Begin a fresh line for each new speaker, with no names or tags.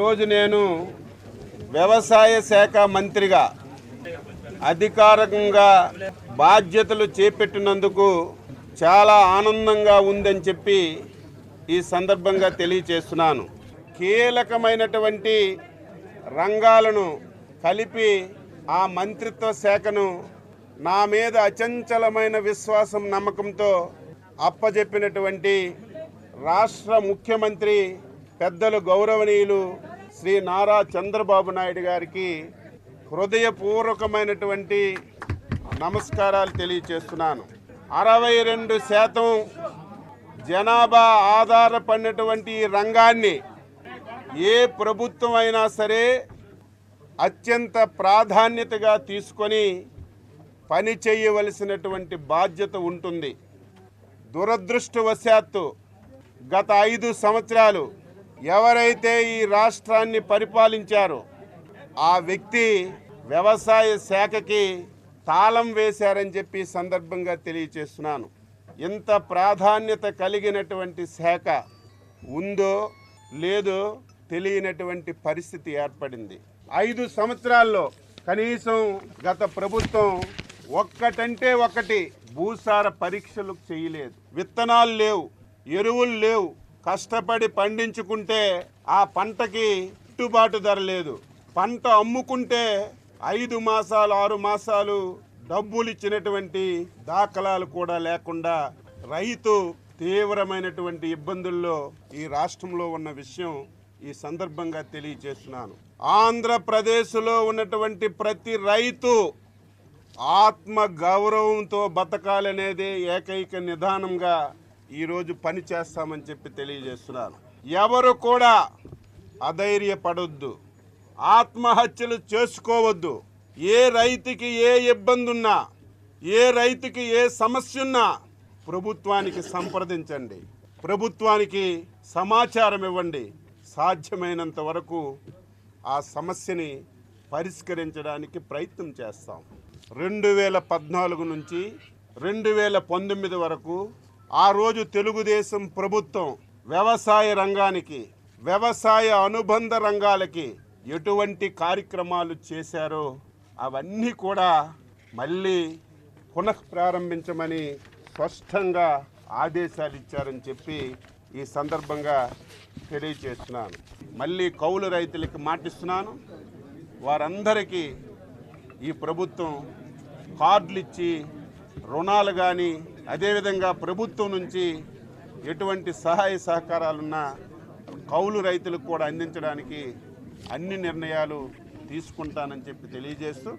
ఈరోజు నేను వ్యవసాయ శాఖ మంత్రిగా అధికారికంగా బాధ్యతలు చేపట్టినందుకు చాలా ఆనందంగా ఉందని చెప్పి ఈ సందర్భంగా తెలియచేస్తున్నాను. కీలకమైనటువంటి రంగాలను కలిపి ఆ మంత్రిత్వ శాఖను నా మీద అచంచలమైన విశ్వాసం నమ్మకంతో అప్పజెప్పినటువంటి రాష్ట్ర ముఖ్యమంత్రి పెద్దలు గౌరవనీయులు శ్రీ నారా చంద్రబాబు నాయుడు గారికి హృదయపూర్వకమైనటువంటి నమస్కారాలు తెలియచేస్తున్నాను. అరవై రెండు శాతం జనాభా ఆధారపడినటువంటి ఈ రంగాన్ని ఏ ప్రభుత్వం అయినా సరే అత్యంత ప్రాధాన్యతగా తీసుకొని పని చేయవలసినటువంటి బాధ్యత ఉంటుంది. దురదృష్టవశాత్తు గత ఐదు సంవత్సరాలు ఎవరైతే ఈ రాష్ట్రాన్ని పరిపాలించారో ఆ వ్యక్తి వ్యవసాయ శాఖకి తాళం వేశారని చెప్పి సందర్భంగా తెలియచేస్తున్నాను. ఇంత ప్రాధాన్యత కలిగినటువంటి శాఖ ఉందో లేదో తెలియనటువంటి పరిస్థితి ఏర్పడింది. ఐదు సంవత్సరాల్లో కనీసం గత ప్రభుత్వం ఒక్కటంటే ఒకటి భూసార పరీక్షలు చేయలేదు. విత్తనాలు లేవు ఎరువులు లేవు కష్టపడి పండించుకుంటే ఆ పంటకి గిట్టుబాటు ధర లేదు. పంట అమ్ముకుంటే ఐదు మాసాలు ఆరు మాసాలు డబ్బులు ఇచ్చినటువంటి దాఖలాలు కూడా లేకుండా రైతు తీవ్రమైనటువంటి ఇబ్బందుల్లో ఈ రాష్ట్రంలో ఉన్న విషయం ఈ సందర్భంగా తెలియజేస్తున్నాను. ఆంధ్రప్రదేశ్లో ఉన్నటువంటి ప్రతి రైతు ఆత్మ గౌరవంతో బతకాలనేదే ఏకైక నిదానంగా ఈరోజు పని చేస్తామని చెప్పి తెలియజేస్తున్నాను. ఎవరు కూడా అధైర్యపడొద్దు. ఆత్మహత్యలు చేసుకోవద్దు. ఏ రైతుకి ఏ ఇబ్బంది ఉన్నా ఏ రైతుకి ఏ సమస్య ఉన్నా ప్రభుత్వానికి సంప్రదించండి. ప్రభుత్వానికి సమాచారం ఇవ్వండి. సాధ్యమైనంత వరకు ఆ సమస్యని పరిష్కరించడానికి ప్రయత్నం చేస్తాం. రెండు వేల పద్నాలుగు నుంచి రెండు వేల పంతొమ్మిది వరకు ఆ రోజు తెలుగుదేశం ప్రభుత్వం వ్యవసాయ రంగానికి వ్యవసాయ అనుబంధ రంగాలకి ఎటువంటి కార్యక్రమాలు చేశారో అవన్నీ కూడా మళ్ళీ పునఃప్రారంభించమని స్పష్టంగా ఆదేశాలు ఇచ్చారని చెప్పి ఈ సందర్భంగా తెలియచేస్తున్నాను మళ్ళీ కౌలు రైతులకి మాటిస్తున్నాను. వారందరికీ ఈ ప్రభుత్వం కార్డులు ఇచ్చి రుణాలు కానీ అదేవిధంగా ప్రభుత్వం నుంచి ఎటువంటి సహాయ సహకారాలున్నా కౌలు రైతులకు కూడా అందించడానికి అన్ని నిర్ణయాలు తీసుకుంటానని చెప్పి తెలియజేస్తూ